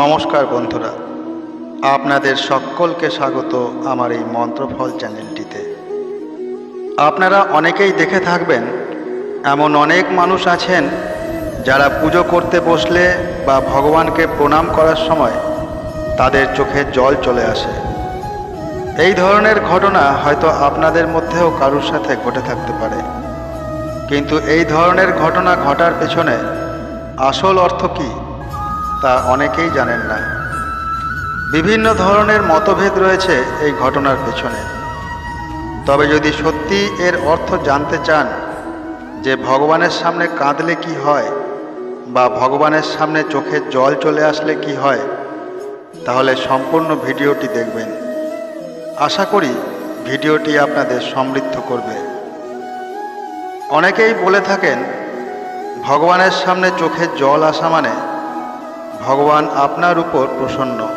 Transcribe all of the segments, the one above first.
নমস্কার বন্ধুরা, আপনাদের সকলকে স্বাগত আমার এই মন্ত্রফল চ্যানেলটিতে। আপনারা অনেকেই দেখে থাকবেন, এমন অনেক মানুষ আছেন যারা পুজো করতে বসলে বা ভগবানকে প্রণাম করার সময় তাদের চোখে জল চলে আসে। এই ধরনের ঘটনা হয়তো আপনাদের মধ্যেও কারুর সাথে ঘটে থাকতে পারে। কিন্তু এই ধরনের ঘটনা ঘটার পেছনে আসল অর্থ কী? তা অনেকেই জানেন না। বিভিন্ন ধরনের মতভেদ রয়েছে এই ঘটনার পেছনে। তবে যদি সত্যি এর অর্থ জানতে চান যে ভগবানের সামনে কাঁদলে কি হয় বা ভগবানের সামনে চোখে জল চলে আসলে কি হয়, তাহলে সম্পূর্ণ ভিডিওটি দেখবেন। আশা করি ভিডিওটি আপনাদের সমৃদ্ধ করবে। অনেকেই বলে থাকেন, ভগবানের সামনে চোখে জল আসা মানে ভগবান আপনার উপর প্রসন্ন।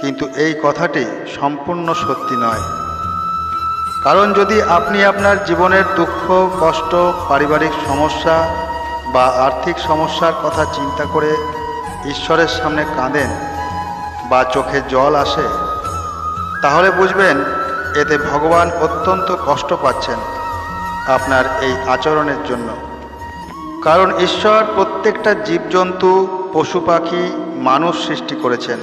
কিন্তু এই কথাটি সম্পূর্ণ সত্যি নয়। কারণ যদি আপনি আপনার জীবনের দুঃখ, কষ্ট, পারিবারিক সমস্যা বা আর্থিক সমস্যার কথা চিন্তা করে ঈশ্বরের সামনে কাঁদেন বা চোখে জল আসে, তাহলে বুঝবেন এতে ভগবান অত্যন্ত কষ্ট পাচ্ছেন আপনার এই আচরণের জন্য। কারণ ঈশ্বর প্রত্যেকটা জীবজন্তু পশু পাখি মানুষ সৃষ্টি করেছেন।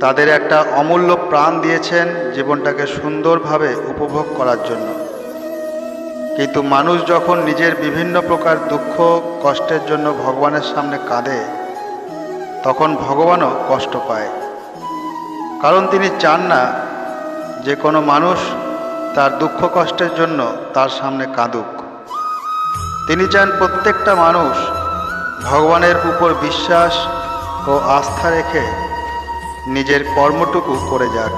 তাদের একটা অমূল্য প্রাণ দিয়েছেন জীবনটাকে সুন্দরভাবে উপভোগ করার জন্য। কিন্তু মানুষ যখন নিজের বিভিন্ন প্রকার দুঃখ, কষ্টের জন্য ভগবানের সামনে কাঁদে, তখন ভগবানও কষ্ট পায়। কারণ তিনি চান না যে কোনো মানুষ তার দুঃখ, কষ্টের জন্য তার সামনে কাঁদুক। তিনি চান প্রত্যেকটা মানুষ ভগবানের উপর বিশ্বাস ও আস্থা রেখে নিজের কর্মটুকু করে যাক।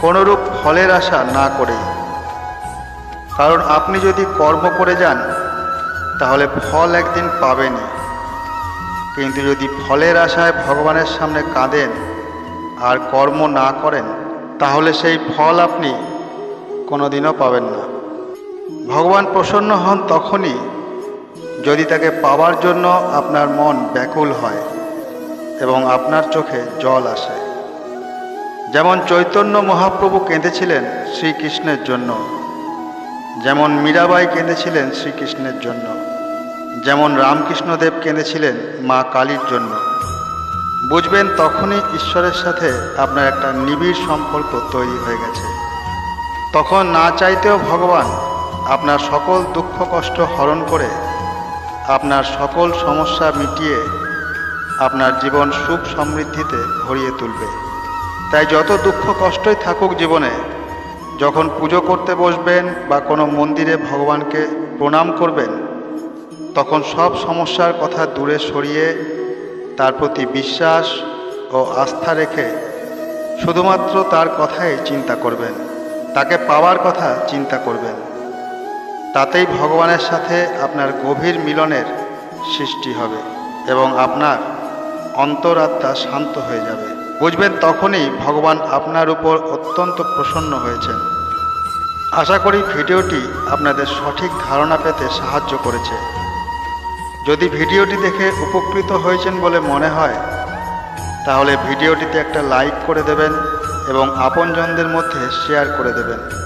কোনোরূপ ফলের আশা না করেই কারণ আপনি যদি কর্ম করে যান, তাহলে ফল একদিন পাবেনই। কিন্তু যদি ফলের আশায় ভগবানের সামনে কাঁদেন আর কর্ম না করেন, তাহলে সেই ফল আপনি কোনোদিনও পাবেন না। ভগবান প্রসন্ন হন তখনই যদি তাকে পাওয়ার জন্য আপনার মন ব্যাকুল হয় এবং আপনার চোখে জল আসে। যেমন চৈতন্য মহাপ্রভু কেঁদেছিলেন শ্রীকৃষ্ণের জন্য, যেমন মীরাবাই কেঁদেছিলেন শ্রীকৃষ্ণের জন্য, যেমন রামকৃষ্ণদেব কেঁদেছিলেন মা কালীর জন্য। বুঝবেন, তখনই ঈশ্বরের সাথে আপনার একটা নিবিড় সম্পর্ক তৈরি হয়ে গেছে। তখন না চাইতেও ভগবান আপনার সকল দুঃখ কষ্ট হরণ করে আপনার সকল সমস্যা মিটিয়ে আপনার জীবন সুখ সমৃদ্ধিতে ভরিয়ে তুলবে। তাই যত দুঃখ কষ্টই থাকুক জীবনে, যখন পুজো করতে বসবেন বা কোনো মন্দিরে ভগবানকে প্রণাম করবেন, তখন সব সমস্যার কথা দূরে সরিয়ে তার প্রতি বিশ্বাস ও আস্থা রেখে শুধুমাত্র তার কথাই চিন্তা করবেন, তাকে পাওয়ার কথা চিন্তা করবেন। তাতেই ভগবানের সাথে আপনার গভীর মিলনের সৃষ্টি হবে এবং আপনার অন্তরাত্মা শান্ত হয়ে যাবে। বুঝবেন, তখনই ভগবান আপনার উপর অত্যন্ত প্রসন্ন হয়েছেন। আশা করি ভিডিওটি আপনাদের সঠিক ধারণা পেতে সাহায্য করেছে। যদি ভিডিওটি দেখে উপকৃত হয়েছেন বলে মনে হয়, তাহলে ভিডিওটিতে একটা লাইক করে দেবেন এবং আপনজনদের মধ্যে শেয়ার করে দেবেন।